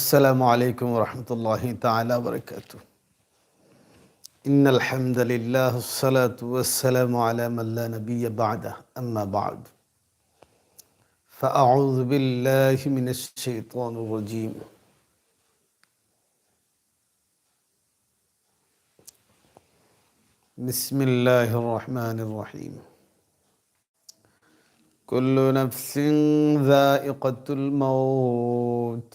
السلام عليكم ورحمة الله تعالى وبركاته. إن الحمد لله الصلاة والسلام على من لا نبي بعده. أما بعد فأعوذ بالله من الشيطان الرجيم. بسم الله الرحمن الرحيم. كل نفس ذائقة الموت.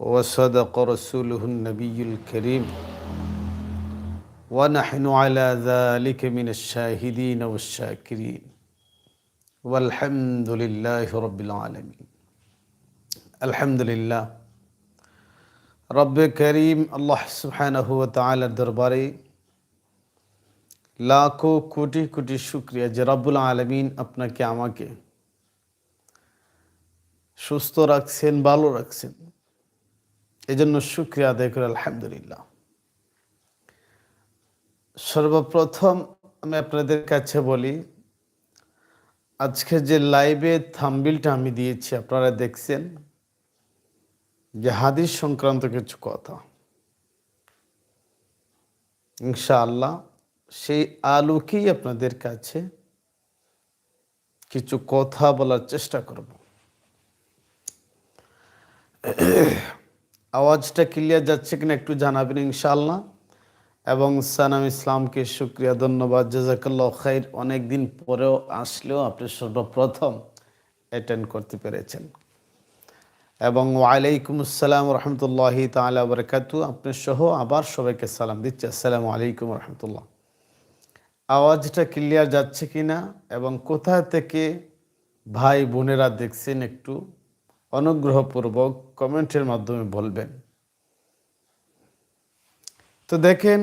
وصدق رسوله النبي الكريم ونحن على ذلك من الشاهدين والشاكرين والحمد لله رب العالمين الحمد لله রব্বে করিম আল্লাহ সুবহানাহু ওয়া তাআলার দরবারে লাখো কোটি কোটি শুক্রিয়া যে রব্বুল আলমিন আপনাকে আমাকে সুস্থ রাখছেন ভালো রাখছেন এজন্য শুক্রিয়া আদায় করে, আলহামদুলিল্লাহ। সর্বপ্রথম আমি আপনাদের কাছে বলি আজকে যে লাইভে থাম্বিলটা আমি দিয়েছি, আপনারা দেখছেন যে হাদিস সংক্রান্ত কিছু কথা। ইনশাআল্লাহ সেই আলোকেই আপনাদের কাছে কিছু কথা বলার চেষ্টা করব। আওয়াজটা ক্লিয়ার যাচ্ছে কিনা একটু জানাবেন ইনশাল্লাহ এবং সানাম ইসলামকে শুক্রিয়া, ধন্যবাদ, জাজাকাল্লাহ খাইর। অনেক দিন পরেও আসলেও আপনি সর্বপ্রথম অ্যাটেন্ড করতে পেরেছেন। এবং ওয়ালাইকুম আসসালাম রহমতুল্লাহি তালা বরকাতু আপনি সহ আবার সবাইকে সালাম দিচ্ছি। আসসালামু আলাইকুম রহমতুল্লাহ। আওয়াজটা ক্লিয়ার যাচ্ছে কি না এবং কোথা থেকে ভাই বোনেরা দেখছেন একটু অনুগ্রহপূর্বক কমেন্টের মাধ্যমে বলবেন তো দেখেন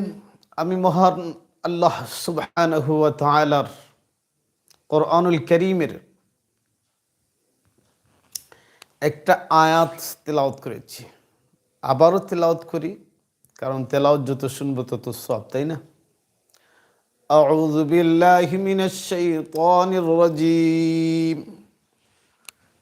আমি মহান আল্লাহ সুবহানাহু ওয়া তাআলার কোরআনুল করিমের একটা আয়াত তেলাওত করেছি আবারও তেলাওত করি কারণ তেলাওত যত শুনবো তত সব তাই না أعوذ بالله من الشيطان الرجيم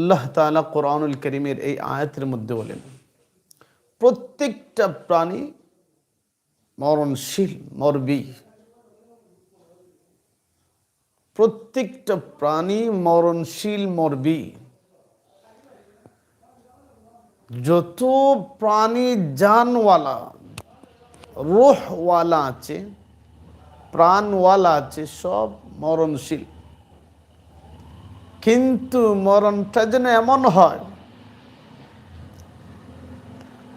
আল্লাহ তাআলা কোরআনুল করিমের এই আয়াতের মধ্যে বলেন, প্রত্যেকটা প্রাণী মরণশীল মরবি প্রত্যেকটা প্রাণী মরণশীল মরবি যত প্রাণী জানওয়ালা, রোহওয়ালা আছে, প্রাণওয়ালা আছে, সব মরণশীল। কিন্তু মরণটা যেন এমন হয়,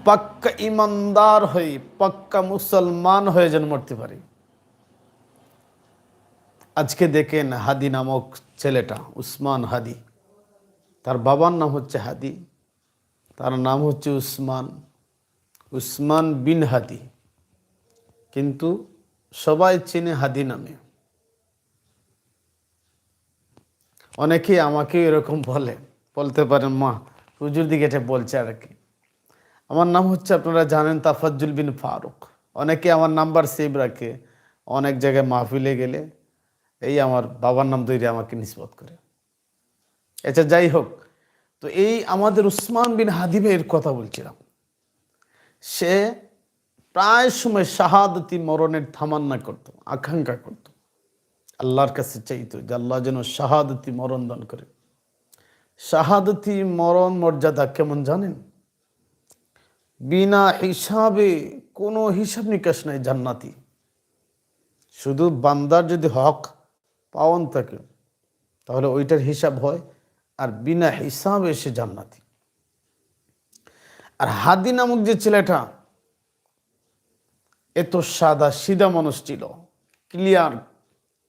পাক্কা ইমানদার হয়ে, পাক্কা মুসলমান হয়ে যেন মরতে পারে। আজকে দেখেন হাদি নামক ছেলেটা, উসমান হাদি। তার বাবার নাম হচ্ছে হাদি, তার নাম হচ্ছে উসমান উসমান বিন হাদি। কিন্তু সবাই চিনে হাদি নামে। অনেকেই আমাকে এরকম বলে, বলতে পারেন, মা, হুজুর দিকে এটা বলছে আর কি। আমার নাম হচ্ছে আপনারা জানেন তাফাজ্জুল বিন ফারুক। অনেকে আমার নাম্বার সেভ রাখে, অনেক জায়গায় মাহফিলে গেলে এই আমার বাবার নাম তৈরি আমাকে নিষ্পত করে। আচ্ছা যাই হোক, তো এই আমাদের উসমান বিন হাদিবের কথা বলছিলাম। সে প্রায় সময় শাহাদতি মরণের থামান্না করত, আকাঙ্ক্ষা করত। আল্লাহর কাছে চাইতো যে আল্লাহ যেন শাহাদতি, মরণ দান করে। শাহাদতি, মরণ মর্যাদা কেমন জানেন? বিনা হিসাবে কোনো হিসাব নিকাশ নাই জান্নাতি। শুধু বান্দার যদি হক পাওন থাকে, তাহলে ওইটার হিসাব হয়, আর বিনা হিসাবে সে জান্নাতি। আর হাদি নামক যে ছেলেটা, এত সাদা সিধা মানুষ ছিল, ক্লিয়ার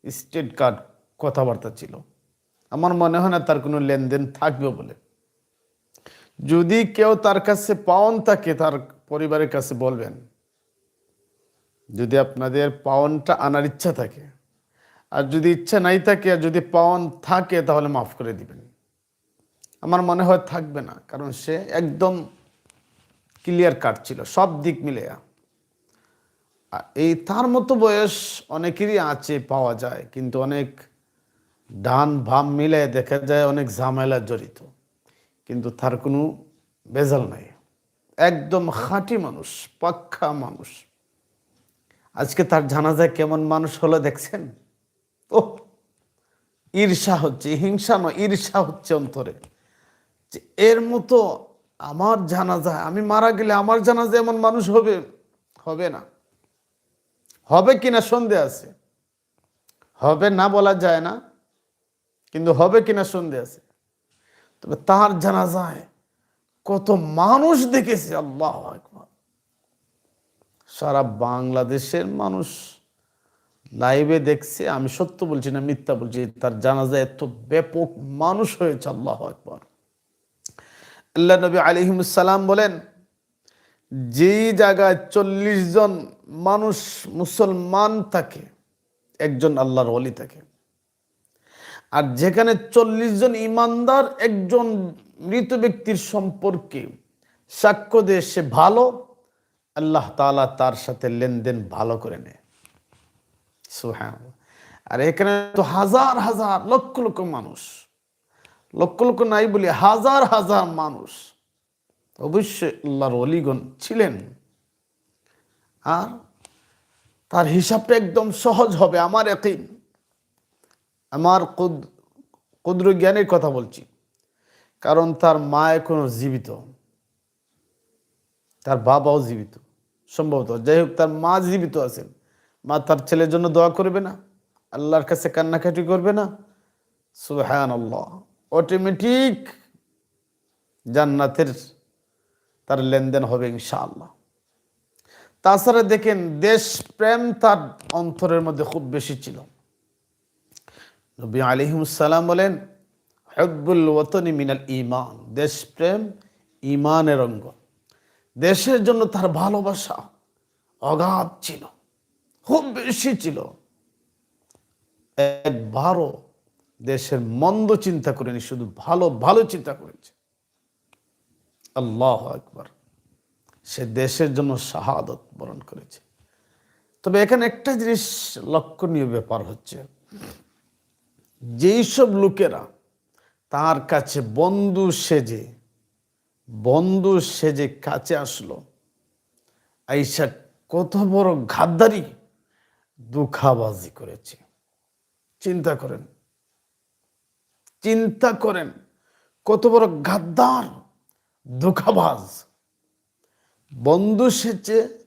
স্টেট কার্ড কথাবার্তা ছিল। আমার মনে হয় না তার কোনো লেনদেন থাকবে বলে। যদি কেউ তার কাছে পাওন থাকে, তার পরিবারের কাছে বলবেন, যদি আপনাদের পাওনটা আনার ইচ্ছা থাকে, আর যদি ইচ্ছা নাই থাকে, আর যদি পাওন থাকে, তাহলে মাফ করে দিবেন। আমার মনে হয় থাকবে না, কারণ সে একদম ক্লিয়ার কাট ছিল, সব দিক মিলে এই তার মতো বয়স অনেকেরই আছে পাওয়া যায়, কিন্তু অনেক ডান ভাম মিলে দেখা যায় অনেক ঝামেলা জড়িত, কিন্তু তার কোনো বেজাল নাই। একদম খাঁটি মানুষ, পাক্কা মানুষ। আজকে তার জানাজায় কেমন মানুষ হলো দেখছেন? ও ঈর্ষা হচ্ছে, হিংসা নয়, ঈর্ষা হচ্ছে অন্তরে। যে এর মতো আমার জানাজা আমি মারা গেলে আমার জানাজা এমন মানুষ হবে হবে না। হবে কিনা সন্দেহ আছে? হবে না বলা যায় না, কিন্তু হবে কিনা সন্দেহ আছে? তবে তার জানাজায় কত মানুষ দেখেছে, আল্লাহ একবার সারা বাংলাদেশের মানুষ লাইভে দেখছে, আমি সত্য বলছি না মিথ্যা বলছি, তার জানাজা এত ব্যাপক মানুষ হয়েছে, আল্লাহ একবার আল্লাহ নবী আলিহিমসালাম বলেন যেই জায়গায় চল্লিশ জন মানুষ মুসলমান থাকে, একজন আল্লাহর অলি থাকে। আর যেখানে চল্লিশ জন ইমানদার, একজন মৃত ব্যক্তির সম্পর্কে সাক্ষ্য দিয়ে সে ভালো, আল্লাহ তালা তার সাথে লেনদেন ভালো করে নেয়। সুহ্যান আর এখানে তো হাজার হাজার, লক্ষ লক্ষ মানুষ। লক্ষ লক্ষ নাই বলি হাজার হাজার মানুষ। অবশ্যই আল্লাহর অলিগণ ছিলেন। আর তার হিসাবটা একদম সহজ হবে, আমার একই আমার কুদ কুদ্র জ্ঞানের কথা বলছি। কারণ তার মা এখনও জীবিত। তার বাবাও জীবিত, সম্ভবত। যাই হোক, তার মা জীবিত আছেন। মা তার ছেলের জন্য দোয়া করবে না, আল্লাহর কাছে কান্নাকাটি করবে না। সুহান আল্লাহ অটোমেটিক জান্নাতের তার লেনদেন হবে ইনশাআল্লাহ। তাছাড়া দেখেন দেশ প্রেম তার অন্তরের মধ্যে খুব বেশি ছিল। নবী আলিহিমসাল্লাম বলেন, হব্বুল ওতনি মিনাল ইমান দেশপ্রেম ইমানের অঙ্গ। দেশের জন্য তার ভালোবাসা অগাধ ছিল, খুব বেশি ছিল। একবারও দেশের মন্দ চিন্তা করেনি, শুধু ভালো ভালো চিন্তা করেছে। আল্লাহ একবার সে দেশের জন্য শাহাদত বরণ করেছে। তবে এখানে একটা জিনিস লক্ষণীয় ব্যাপার হচ্ছে যেই সব লোকেরা তার কাছে বন্ধু সেজে বন্ধু সেজে কাছে আসলো আইসা কত বড় ঘাদ্দারি দুঃখাবাজি করেছে। চিন্তা করেন চিন্তা করেন, কত বড় গাদ্দার। দুঃখাবাজ বন্ধু সেচে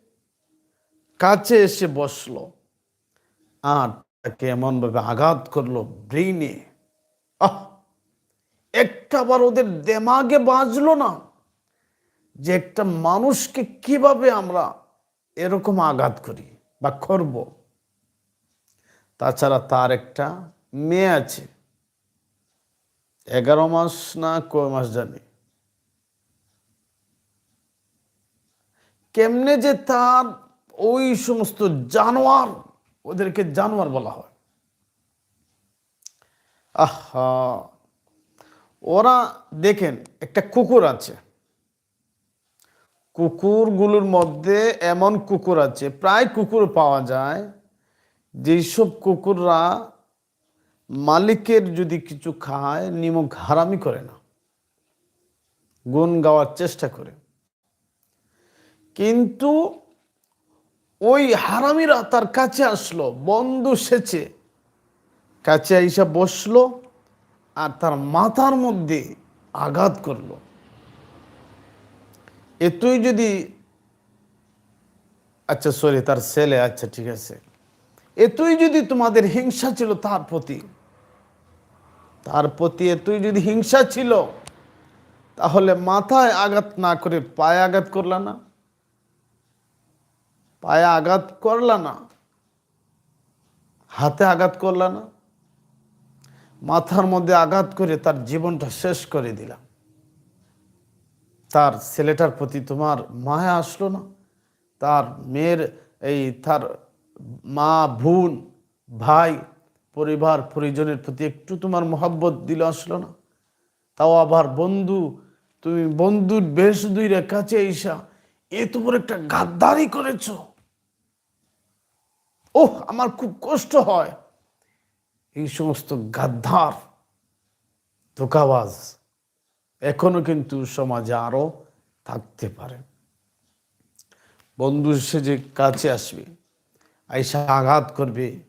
কাছে এসে বসল। আর তাকে এমনভাবে আঘাত করল ব্রেইনে। আহ! একটাবার ওদের দেমাগে বাজলো না যে একটা মানুষকে কীভাবে আমরা এরকম আঘাত করি বা করব। তাছাড়া তার একটা মেয়ে আছে। এগারো মাস না কয় মাস জানি? কেমনে যে তার ওই সমস্ত জানোয়ার ওদেরকে জানোয়ার বলা হয়। আহা, ওরা দেখেন একটা কুকুর আছে। কুকুরগুলোর মধ্যে এমন কুকুর আছে, প্রায় কুকুর পাওয়া যায়, যেসব কুকুররা মালিকের যদি কিছু খায়, নিমক হারামি করে না। গুণ গাওয়ার চেষ্টা করে। কিন্তু ওই হারামিরা তার কাছে আসলো, বন্ধু সেচে। কাছে আইসা বসল আর তার মাথার মধ্যে আঘাত করল। এতই যদি আচ্ছা সরি তার ছেলে আচ্ছা ঠিক আছে। এতই যদি তোমাদের হিংসা ছিল তার প্রতি তার প্রতি এতই যদি হিংসা ছিল, তাহলে মাথায় আঘাত না করে পায়ে আঘাত করলা না? পায়ে আঘাত করলা না? হাতে আঘাত করলা না? মাথার মধ্যে আঘাত করে তার জীবনটা শেষ করে দিলাম। তার ছেলেটার প্রতি তোমার মায়া আসলো না? তার মেয়ের এই তার মা, বোন, ভাই, পরিবার, পরিজনের প্রতি একটু তোমার মহাব্বত দিল আসলো না? তাও আবার বন্ধু, তুমি বন্ধুর বেশ দুই কাছে এইসা এ তোমার একটা গাদ্দারি করেছ। ওহ, আমার খুব কষ্ট হয়। এই সমস্ত গাদ্দার, ধোকাবাজ এখনও কিন্তু সমাজে আরও থাকতে পারে। বন্ধু সে যে কাছে আসবে আইসা আঘাত করবে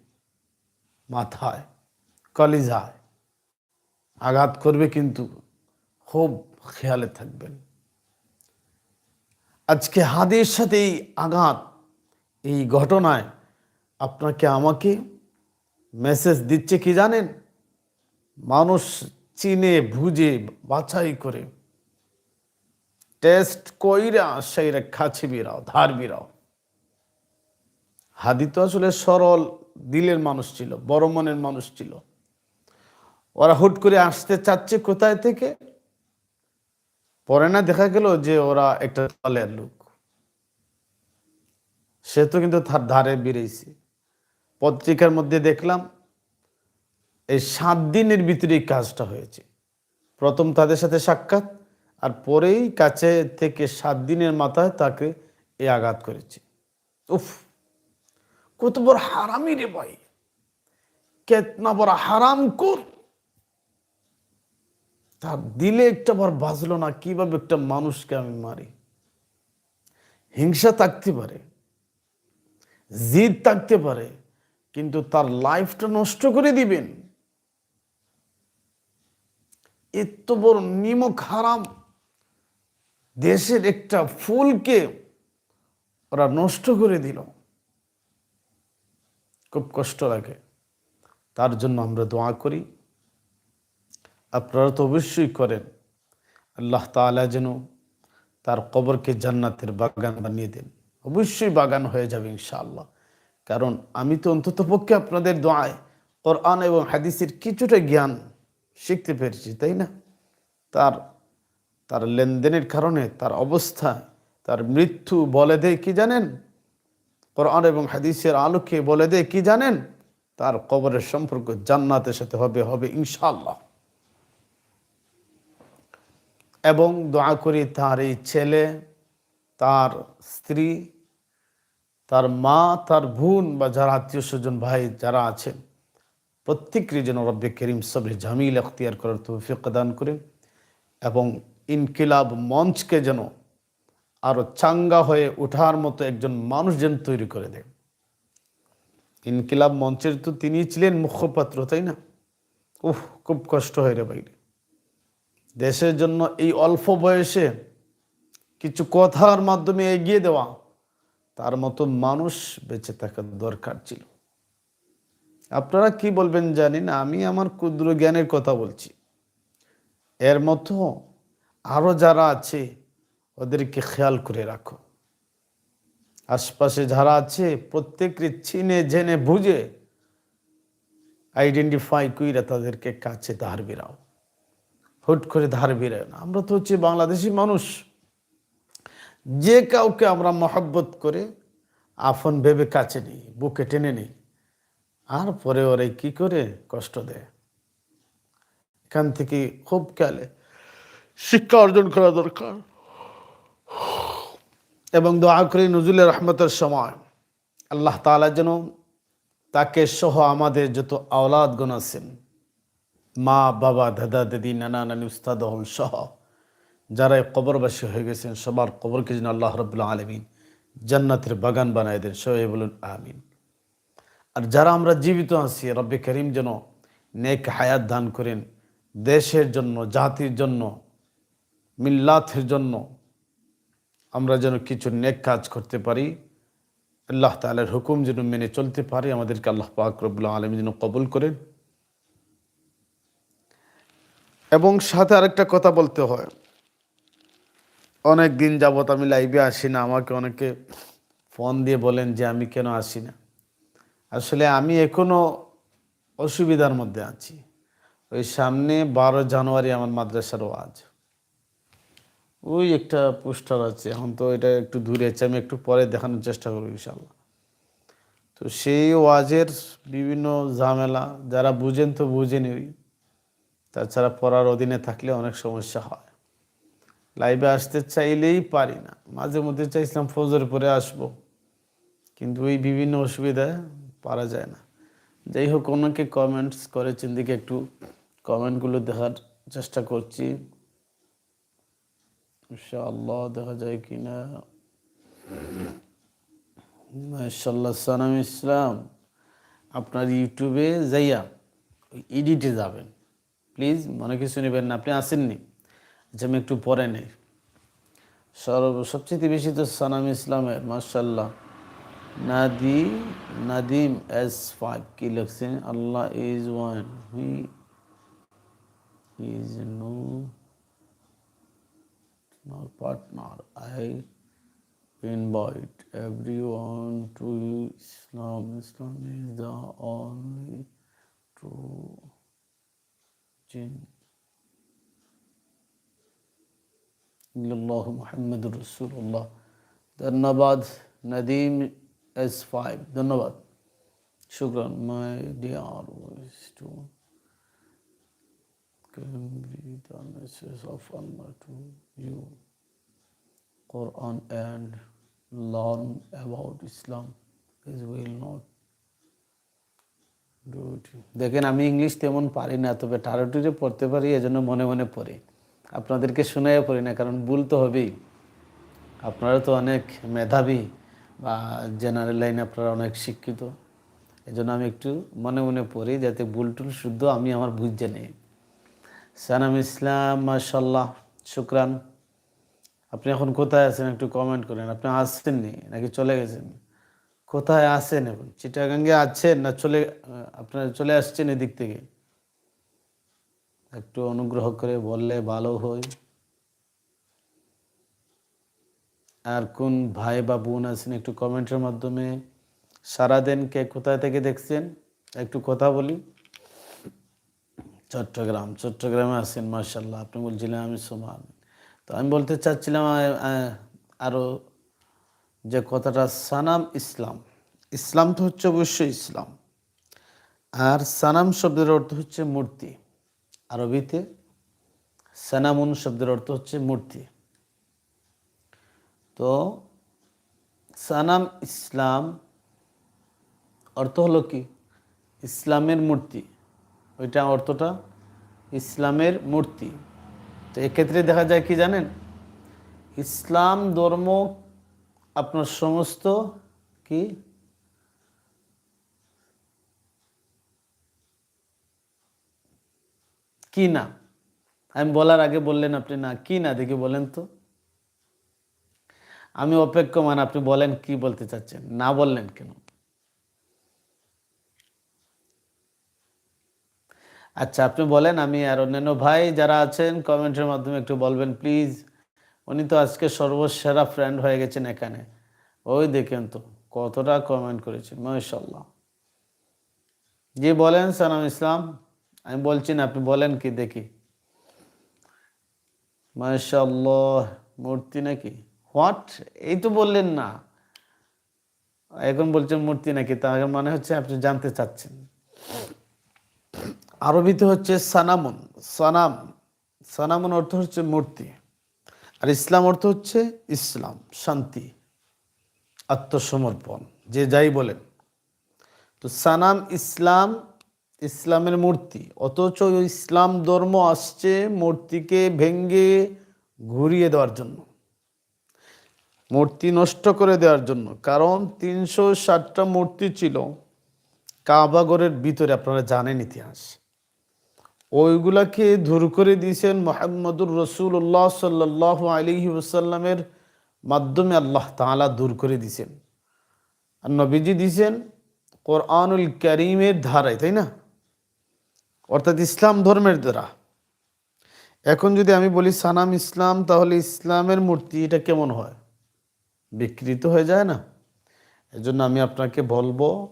মাথায়, কলিজায়, আঘাত করবে কিন্তু খুব খেয়ালে থাকবেন। আজকে হাদের সাথে এই আঘাত। এই ঘটনায় আপনাকে আমাকে মেসেজ দিচ্ছে কি জানেন? মানুষ চিনে, বুঝে, বাছাই করে। টেস্ট কইরা সেইরা খাছি বিরাও ধার বিরাও হাদি তো আসলে সরল, দিলের মানুষ ছিল, বড় মনের মানুষ ছিল। ওরা হুট করে আসতে চাচ্ছে কোথায় থেকে? পরে না দেখা গেল যে ওরা একটা দলের লোক। সে তো কিন্তু তার ধারে বেরিয়েছে। পত্রিকার মধ্যে দেখলাম, এই সাত দিনের ভিতরে কাজটা হয়েছে। প্রথম তাদের সাথে সাক্ষাৎ, আর পরেই কাছে থেকে সাত দিনের মাথায় তাকে এই আঘাত করেছে। উফ, কত বড় হারামি রে ভাই। কেতনা বড় হারাম কর তার দিলে একটা বার বাজলো না, কীভাবে একটা মানুষকে আমি মারি? হিংসা থাকতে পারে, জিদ থাকতে পারে, কিন্তু তার লাইফটা নষ্ট করে দিবেন। এত বড় নিমক হারাম। দেশের একটা ফুলকে ওরা নষ্ট করে দিল। খুব কষ্ট লাগে। তার জন্য আমরা দোয়া করি। আপনারা তো অবশ্যই করেন। আল্লাহ তালা যেন তার কবরকে জান্নাতের বাগান বানিয়ে দেন। অবশ্যই বাগান হয়ে যাবে ইনশাআল্লাহ। কারণ আমি তো অন্তত পক্ষে আপনাদের দোয়ায় কোরআন এবং হাদিসের কিছুটা জ্ঞান শিখতে পেরেছি, তাই না? তার তার লেনদেনের কারণে, তার অবস্থা তার মৃত্যু বলে দেয় কি জানেন? কোরআন এবং হাদিসের আলোকে বলে দেয় কি জানেন? তার কবরের সম্পর্ক জান্নাতের সাথে হবে হবে ইনশাল্লাহ এবং দোয়া করি তার এই ছেলে, তার স্ত্রী, তার মা, তার বোন বা যারা আত্মীয় স্বজন ভাই যারা আছেন, প্রত্যেকেরই যেন রব্বে করিম সবরে জামিল এখতিয়ার করার তৌফিক দান করে এবং ইনকিলাব মঞ্চকে যেন আরও চাঙ্গা হয়ে ওঠার মতো একজন মানুষ যেন তৈরি করে দেয় ইনকিলাব মঞ্চের তো তিনি ছিলেন মুখপাত্র, তাই না? উহ খুব কষ্ট হয় রে বাইরে দেশের জন্য এই অল্প বয়সে কিছু কথার মাধ্যমে এগিয়ে দেওয়া, তার মতো মানুষ বেঁচে থাকার দরকার ছিল। আপনারা কি বলবেন জানি না আমি আমার ক্ষুদ্র জ্ঞানের কথা বলছি। এর মতো আরও যারা আছে, ওদেরকে খেয়াল করে রাখো। আশপাশে যারা আছে প্রত্যেকের চিনে, জেনে, বুঝে আইডেন্টিফাই কইরা তাদেরকে কাছে ধার বেরাও। হুট করে ধার বেরাও না। আমরা তো হচ্ছে বাংলাদেশি মানুষ। যে কাউকে আমরা মহব্বত করে আফন ভেবে কাছে নিই, বুকে টেনে নিই, আর পরে ওরে কি করে? কষ্ট দেয়। এখান থেকে খুব খেয়ালে শিক্ষা অর্জন করা দরকার। এবং দোয়া করি নজরুলের রহমতের সময় আল্লাহ তালা যেন তাকে সহ আমাদের যত আওলাদগণ আছেন মা, বাবা, দাদা, দাদি, নানা, নানি, উস্তাদ সহ যারা কবরবাসী হয়ে গেছেন, সবার কবরকে যেন আল্লাহ রবুল্লা আলমিন জান্নাতের বাগান বানায় দেন, সবাই বলুন আমিন। আর যারা আমরা জীবিত আছি, রব্বে করিম যেন নেক হায়াত দান করেন, দেশের জন্য, জাতির জন্য মিল্লাথের জন্য আমরা যেন কিছু নেক কাজ করতে পারি, আল্লাহ তালার হুকুম যেন মেনে চলতে পারি, আমাদেরকে আল্লাহ পাক রব্বুল্লাহ আলম যেন কবুল করেন। এবং সাথে আরেকটা কথা বলতে হয়। অনেক দিন যাবত আমি লাইভে আসি না, আমাকে অনেকে ফোন দিয়ে বলেন যে আমি কেন আসি না। আসলে আমি এখনও অসুবিধার মধ্যে আছি। ওই সামনে বারো জানুয়ারি আমার মাদ্রাসার ওয়াজ। ওই একটা পোস্টার আছে, এখন তো এটা একটু দূরে আছে, আমি একটু পরে দেখানোর চেষ্টা করব ইনশাল্লাহ তো সেই ওয়াজের বিভিন্ন ঝামেলা, যারা বুঝেন তো বুঝেনি ওই তাছাড়া পড়ার অধীনে থাকলে অনেক সমস্যা হয়। লাইভে আসতে চাইলেই পারি না। মাঝে মধ্যে চাইছিলাম ফজর পরে আসব, কিন্তু ওই বিভিন্ন অসুবিধায় পারা যায় না। যাই হোক অনেকে কমেন্টস করেছেন দিকে একটু কমেন্টগুলো দেখার চেষ্টা করছি। ইনশাআল্লাহ দেখা যায় কি না ইসলাম। আপনার ইউটিউবে যাইয়া এডিটে যাবেন। প্লিজ মনে কিছু নেবেন না, আপনি আসেননি যে আমি একটু পরে নেই সর্ব, সবচেয়ে বেশি তো সানাম ইসলামের মার্শাল্লাহ নাদি, নাদিম এস ফাইভ কি লিখছেন Allah is one he is no partner. I invite everyone to Islam. Islam is the only true Illallah Muhammadur Rasulullah. Dhanabad Nadim S5. Dhanabad. Shukran, my dear wisdom to be the message of Allah to you. Quran and learn about Islam is will not দেখেন, আমি English তেমন পারি না, তবে টারোটিরে পড়তে পারি, এজন্য মনে মনে পড়ি। আপনাদেরকে শোনাইয়া পড়ি না, কারণ ভুল তো হবেই। আপনারা তো অনেক মেধাবী বা জেনারেল লাইনে আপনারা অনেক শিক্ষিত। এজন্য আমি একটু মনে মনে পড়ি, যাতে ভুল টুল শুদ্ধ আমি আমার বুঝতে নেই। সানাম ইসলাম মাশাল্লাহ শুক্রান। আপনি এখন কোথায় আছেন একটু কমেন্ট করেন। আপনি আসছেননি, নাকি চলে গেছেন? কোথায় আছেন এখন? চিটাগাঙ্গে আছেন না চলে, আপনারা চলে আসছেন এদিক থেকে? একটু অনুগ্রহ করে বললে ভালো হয়। আর কোন ভাই বা বোন আছেন একটু কমেন্টের মাধ্যমে? সারাদিন কে কোথায় থেকে দেখছেন? একটু কথা বলি। চট্টগ্রাম, চট্টগ্রামে আছেন মার্শাল্লাহ আপনি বলছিলেন আমি সোমান। তো আমি বলতে চাচ্ছিলাম আরও যে কথাটা সানাম ইসলাম। ইসলাম তো হচ্ছে অবশ্যই ইসলাম। আর সানাম শব্দের অর্থ হচ্ছে মূর্তি। আরবিতে সানামুন শব্দের অর্থ হচ্ছে মূর্তি। তো সানাম ইসলাম অর্থ হলো কি? ইসলামের মূর্তি। ওইটা অর্থটা ইসলামের মূর্তি। তো এক্ষেত্রে দেখা যায় কি জানেন? ইসলাম ধর্ম আপনার সমস্ত কি? কি না? আমি বলার আগে বললেন আপনি না, কি না দেখি বলেন তো। আমি অপেক্ষমান, আপনি বলেন কি বলতে চাচ্ছেন? না বললেন কেন? আচ্ছা আপনি বলেন, আমি আর অন্যান্য ভাই যারা আছেন, কমেন্টের মাধ্যমে একটু বলবেন, প্লিজ। উনি তো আজকে সর্বসেরা ফ্রেন্ড হয়ে গেছেন এখানে। ওই দেখেন তো, কতটা কমেন্ট করেছেন মাশাল্লাহ জি, বলেন, সালাম ইসলাম। আমি বলছি না, আপনি বলেন কি, দেখি। মাশাল্লাহ মূর্তি নাকি? হোয়াট এই তো বললেন না। এখন বলছেন মূর্তি নাকি তাহলে মানে হচ্ছে আপনি জানতে চাচ্ছেন। আরবিতে হচ্ছে সানামুন, সানাম। সানামুন অর্থ হচ্ছে মূর্তি। আর ইসলাম অর্থ হচ্ছে ইসলাম, শান্তি, আত্মসমর্পণ, যে যাই বলেন। তো সানাম ইসলাম, ইসলামের মূর্তি, অথচ ইসলাম ধর্ম আসছে মূর্তিকে ভেঙ্গে ঘুরিয়ে দেওয়ার জন্য, মূর্তি নষ্ট করে দেওয়ার জন্য। কারণ তিনশো ষাটটা মূর্তি ছিল কাবাগরের ভিতরে, আপনারা জানেন ইতিহাস। ওইগুলাকে দূর করে দিয়েছেন মোহাম্মদুর রসুল্লাহ সাল্লাহ আলী ওসাল্লামের মাধ্যমে আল্লাহ তাআলা দূর করে দিয়েছেন। আর নবীজি দিছেন কোরআনুল করিমের ধারায়, তাই না? অর্থাৎ ইসলাম ধর্মের দ্বারা। এখন যদি আমি বলি সানাম ইসলাম, তাহলে ইসলামের মূর্তি এটা কেমন হয়? বিকৃত হয়ে যায় না? এজন্য আমি আপনাকে বলব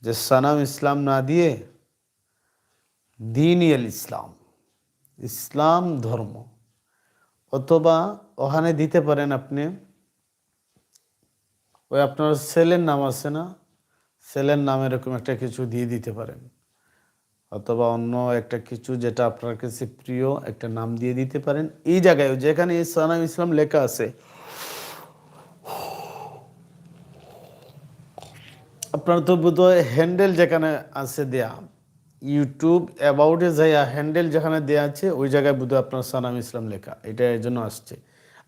যে সানাম ইসলাম না দিয়ে দিন ইসলাম ইসলাম ধর্ম। অথবা ওখানে দিতে পারেন আপনি, ওই আপনার ছেলের নাম আছে না ছেলের নাম এরকম একটা কিছু দিয়ে দিতে পারেন। অথবা অন্য একটা কিছু যেটা আপনার কাছে প্রিয়, একটা নাম দিয়ে দিতে পারেন। এই জায়গায় যেখানে সানাম ইসলাম লেখা আছে, আপনার তো বোধহয় হ্যান্ডেল যেখানে আছে দেয়া। ইউটিউব অ্যাবাউটে যাইয়া হ্যান্ডেল যেখানে দেয়া আছে, ওই জায়গায় বোধহয় আপনার সানাম ইসলাম লেখা। এটা এর জন্য আসছে।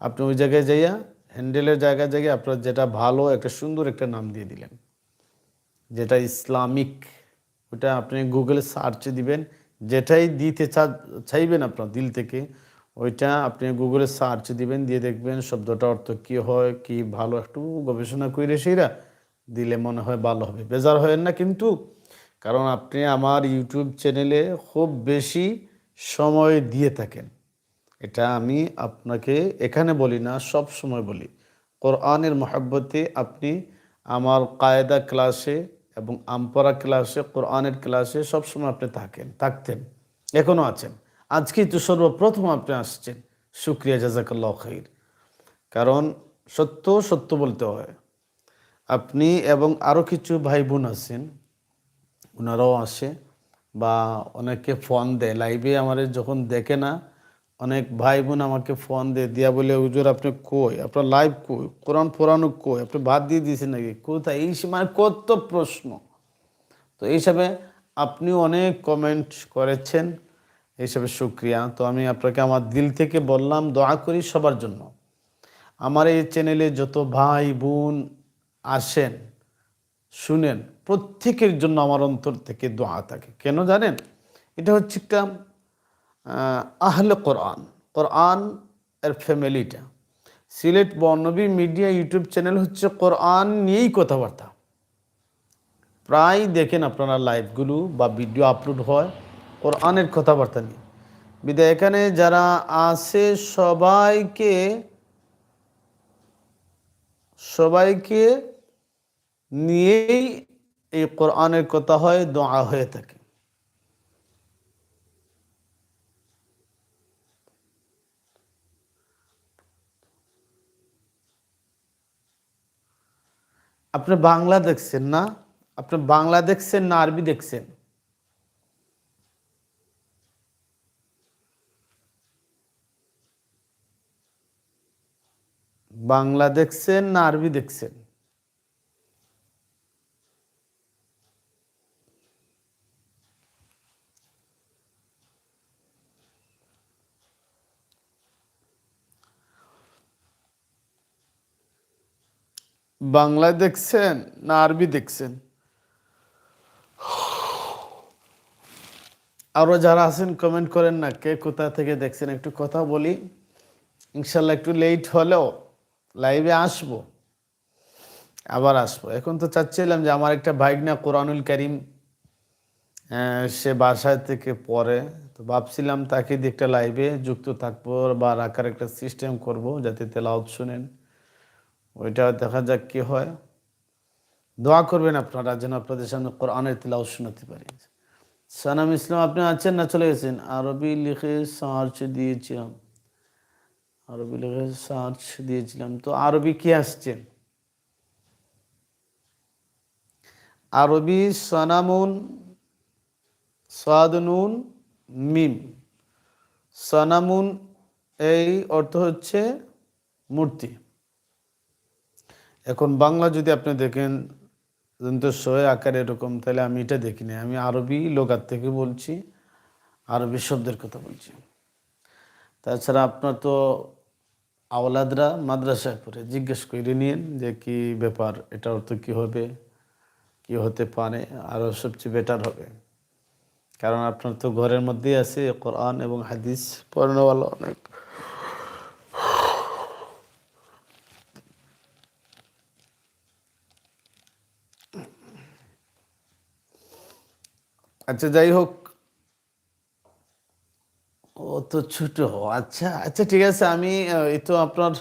আপনি ওই জায়গায় যাইয়া হ্যান্ডেলের জায়গায় জায়গায় আপনার যেটা ভালো, একটা সুন্দর একটা নাম দিয়ে দিলেন। যেটা ইসলামিক, ওটা আপনি গুগলে সার্চ দিবেন। যেটাই দিতে চাইবেন আপনার দিল থেকে, ওইটা আপনি গুগলে সার্চ দিবেন, দিয়ে দেখবেন শব্দটা অর্থ কি হয়, কি ভালো, একটু গবেষণা করে সেইরা দিলে মনে হয় ভালো হবে। বেজার হয় না কিন্তু কারণ আপনি আমার ইউটিউব চ্যানেলে খুব বেশি সময় দিয়ে থাকেন। এটা আমি আপনাকে এখানে বলি না, সব সময় বলি। কোরআনের মহাব্বতে আপনি আমার কায়দা ক্লাসে এবং আমপরা ক্লাসে কোরআনের ক্লাসে সবসময় আপনি থাকেন, থাকতেন এখনও আছেন। আজকেই তো সর্বপ্রথম আপনি আসছেন। শুক্রিয়া, জাজাকাল্লাহ খাইর। কারণ সত্য সত্য বলতে হয়। আপনি এবং আরও কিছু ভাই বোন আছেন ওনারাও আসে বা অনেকে ফোন দেয়। লাইভে আমার যখন দেখে না, অনেক ভাই বোন আমাকে ফোন দেয়, দিয়া বলে, হুজুর, আপনি কই? আপনার লাইভ কই? কোরআন ফোরানো কই? আপনি বাদ দিয়ে দিয়েছেন নাকি? কোথায়? এই সময় কত প্রশ্ন। তো এই হিসাবে আপনি অনেক কমেন্ট করেছেন। হিসাবে শুক্রিয়া। তো আমি আপনাকে আমার দিল থেকে বললাম, দোয়া করি সবার জন্য। আমার এই চ্যানেলে যত ভাই বোন আসেন শুনেন, প্রত্যেকের জন্য আমার অন্তর থেকে দোয়া থাকে। কেন জানেন? এটা হচ্ছে একটা আহলে কোরআন। কোরআন এর ফ্যামিলিটা। সিলেট বর্ণবী মিডিয়া ইউটিউব চ্যানেল হচ্ছে কোরআন নিয়েই কথাবার্তা। প্রায় দেখেন আপনারা লাইভগুলো বা ভিডিও আপলোড হয় কোরআনের কথাবার্তা নিয়ে। বিদায় এখানে যারা আছে সবাইকে সবাইকে নিয়েই এই কোরআনের কথা হয়, দোয়া হয়ে থাকে। আপনি বাংলা দেখছেন না? আপনি বাংলা দেখছেন না, আরবি দেখছেন? বাংলা দেখছেন না, আরবি দেখছেন? বাংলা দেখছেন না আরবি দেখছেন? আরও যারা আছেন কমেন্ট করেন না কে কোথা থেকে দেখছেন, একটু কথা বলি। ইনশাল্লাহ একটু লেট হলেও লাইভে আসব। আবার আসব। এখন তো চাচ্ছিলাম যে আমার একটা বাইক না, কোরআনুল করিম সে বাসায় থেকে পড়ে। তো ভাবছিলাম তাকে দিয়ে একটা লাইভে যুক্ত থাকব বা রাখার একটা সিস্টেম করব, যাতে তেলাওত শুনেন। ওইটা দেখা যাক কি হয়। দোয়া করবেন আপনারা যেন আপনাদের সামনে কোরআনের তেলাও শোনাতে পারি। সানাম ইসলাম, আপনি আছেন না চলে গেছেন? আরবি লিখে সার্চ দিয়েছিলাম। আরবি লিখে সার্চ দিয়েছিলাম। তো আরবি কি আসছেন আরবি সানামুন, সাদনুন, মিম। সানামুন এই অর্থ হচ্ছে মূর্তি। এখন বাংলা যদি আপনি দেখেন সয় আকার এরকম, তাহলে আমি এটা দেখিনি। আমি আরবি লোকার থেকে বলছি, আরবি শব্দের কথা বলছি। তাছাড়া আপনার তো আওলাদরা মাদ্রাসায় পড়ে। জিজ্ঞেস করে নিন যে কি ব্যাপার এটা অর্থ কি হবে, কি হতে পারে আরও সবচেয়ে বেটার হবে। কারণ আপনার তো ঘরের মধ্যেই আছে, কোরআন এবং হাদিস পড়ানোওয়ালা অনেক। আচ্ছা যাই হোক। ও তো ছোট। আচ্ছা আচ্ছা ঠিক আছে, আমি এই তো আপনার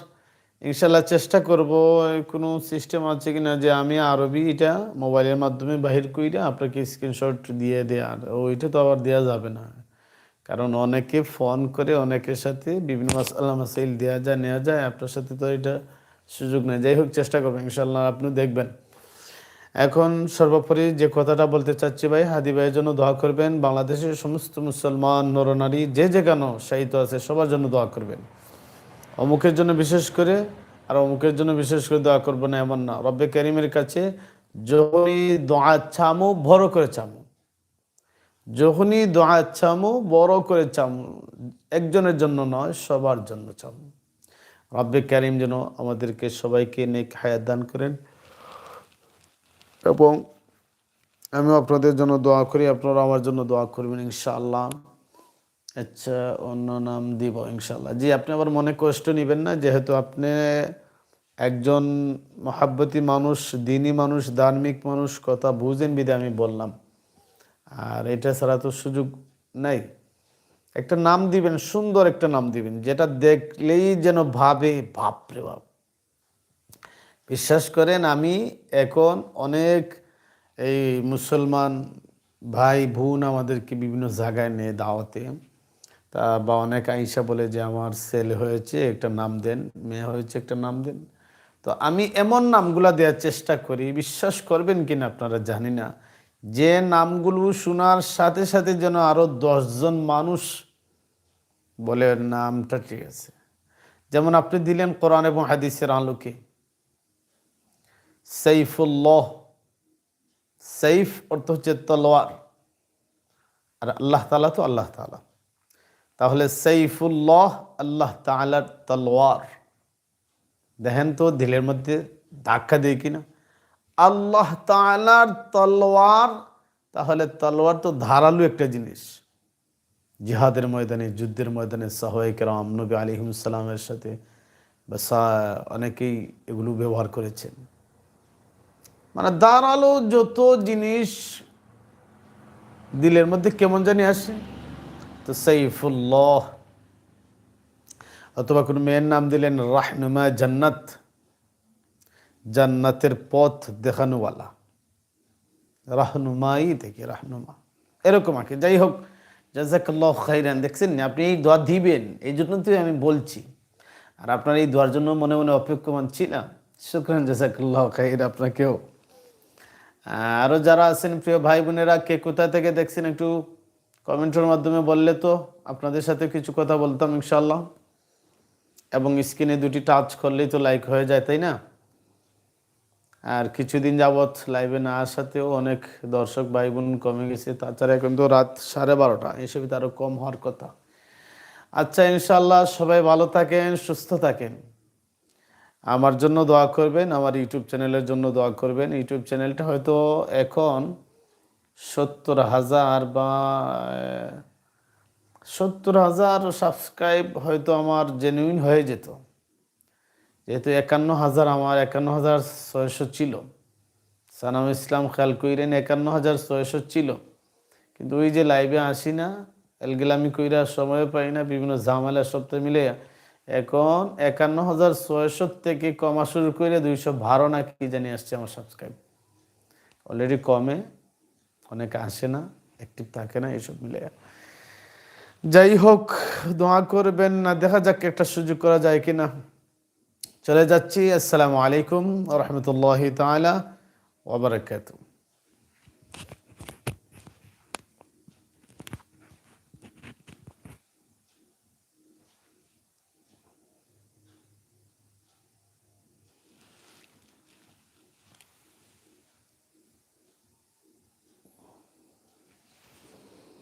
ইনশাল্লাহ চেষ্টা করব, কোনো সিস্টেম আছে কিনা যে আমি আরবি এটা মোবাইলের মাধ্যমে বাহির কইরা আপনাকে স্ক্রিনশট দিয়ে দেওয়ার ওইটা তো আবার দেওয়া যাবে না। কারণ অনেকে ফোন করে, অনেকের সাথে বিভিন্ন মাসাল্লাহ মাসাইল দেওয়া যায় নেওয়া যায়। আপনার সাথে তো এটা সুযোগ নেই। যাই হোক, চেষ্টা করবেন ইনশাল্লাহ আপনি দেখবেন। এখন সর্বোপরি যে কথাটা বলতে চাচ্ছি ভাই, হাদি ভাইয়ের জন্য দোয়া করবেন। বাংলাদেশের সমস্ত মুসলমান নরনারী যে যেখানে সাহিত্য আছে, সবার জন্য দোয়া করবেন। অমুকের জন্য বিশেষ করে, আর অমুকের জন্য বিশেষ করে দোয়া করব না, এমন না। রব্বে করিমের কাছে যখনই দোয়া চামো, বড় করে চামো। যখনই দোয়া চামো, বড় করে চামো। একজনের জন্য নয়, সবার জন্য চামো। রব্বে করিম যেন আমাদেরকে সবাইকে নেক হায়াত দান করেন। এবং আমি আপনাদের জন্য দোয়া করি আপনারা আমার জন্য দোয়া করবেন ইনশাআল্লাহ। আচ্ছা অন্য নাম দিব ইনশাল্লাহ জি, আপনি আবার মনে কষ্ট নেবেন না, যেহেতু আপনি একজন মহাব্বতী মানুষ, দিনী মানুষ, ধার্মিক মানুষ, কথা বুঝেন বিদে আমি বললাম। আর এটা ছাড়া তো সুযোগ নাই। একটা নাম দিবেন, সুন্দর একটা নাম দিবেন, যেটা দেখলেই যেন ভাবে, বাপরে বাপ। বিশ্বাস করেন, আমি এখন অনেক এই মুসলমান ভাই, বোন আমাদেরকে বিভিন্ন জায়গায় নিয়ে দাওয়াতে, তা বা অনেক আইসা বলে যে আমার ছেলে হয়েছে, একটা নাম দেন, মেয়ে হয়েছে, একটা নাম দেন। তো আমি এমন নামগুলা দেওয়ার চেষ্টা করি, বিশ্বাস করবেন কিনা আপনারা জানি না, যে নামগুলো শোনার সাথে সাথে যেন আরও দশজন মানুষ বলে নামটা ঠিক আছে। যেমন আপনি দিলেন কোরআন এবং হাদিসের আলোকে। সাইফুল্লাহ। সাইফ অর্থ হচ্ছে তলোয়ার। আর আল্লাহ তালা তো আল্লাহ তালা তাহলে সাইফুল্লাহ আল্লাহ তালার তলোয়ার। দেখেন তো দিলের মধ্যে ধাক্কা দিয়ে কিনা। আল্লাহ তালার তলোয়ার, তাহলে তলোয়ার তো ধারালু একটা জিনিস। জিহাদের ময়দানে, যুদ্ধের ময়দানে সাহয়িক রাম নবী আলিহিমসালামের সাথে বা অনেকেই এগুলো ব্যবহার করেছেন। মানে দাঁড়াল যত জিনিস দিলের মধ্যে কেমন জানি আসে। তো সাইফুল্লাহ, অথবা কোনো মেয়ের নাম দিলেন রাহনুমা জান্নাত, জান্নাতের পথ দেখানোওয়ালা। রাহনুমাই থেকে রাহনুমা। এরকম আর কি। যাই হোক, জাজাকাল্লাহ খাইরান। দেখছেন? আপনি এই দোয়া দিবেন, এই জন্য তো আমি বলছি। আর আপনার এই দোয়ার জন্য মনে মনে অপেক্ষমান ছিলাম। শুক্রান, জাজাকাল্লাহ খাইর আপনাকেও। আরও যারা আছেন প্রিয় ভাই বোনেরা কে কোথা থেকে দেখছেন একটু কমেন্টের মাধ্যমে বললে তো আপনাদের সাথে কিছু কথা বলতাম ইনশাল্লাহ এবং স্ক্রিনে দুটি টাচ করলেই তো লাইক হয়ে যায়, তাই না? আর কিছুদিন যাবৎ লাইভে না আসাতেও অনেক দর্শক ভাই বোন কমে গেছে। তাছাড়া এখন তো রাত সাড়ে বারোটা এসব আরও কম হওয়ার কথা। আচ্ছা ইনশাল্লাহ সবাই ভালো থাকেন, সুস্থ থাকেন। আমার জন্য দোয়া করবেন, আমার ইউটিউব চ্যানেলের জন্য দোয়া করবেন। ইউটিউব চ্যানেলটা হয়তো এখন সত্তর হাজার বা সত্তর হাজার সাবস্ক্রাইব হয়তো আমার জেনুইন হয়ে যেত। যেহেতু একান্ন হাজার, আমার একান্ন হাজার ছয়শো ছিল। সানাম ইসলাম খেয়াল কইরেন, একান্ন হাজার ছয়শো ছিল। কিন্তু ওই যে লাইভে আসি না এলগেলামি কইরা সময় পাই না, বিভিন্ন ঝামেলা সপ্তাহে মিলে এখন একান্ন হাজার ছয়শো থেকে কমা শুরু করে দুইশো বারো না কি জানি আসছে আমার সাবস্ক্রাইব অলরেডি কমে, অনেকে আসে না অ্যাক্টিভ থাকে না এসব মিলে। যাই হোক, দোয়া করবেন না, দেখা যাক একটা সুযোগ করা যায় কিনা। চলে যাচ্ছি, আসসালামু আলাইকুম রহমতুল্লাহ তালা ওবরাকাতুহ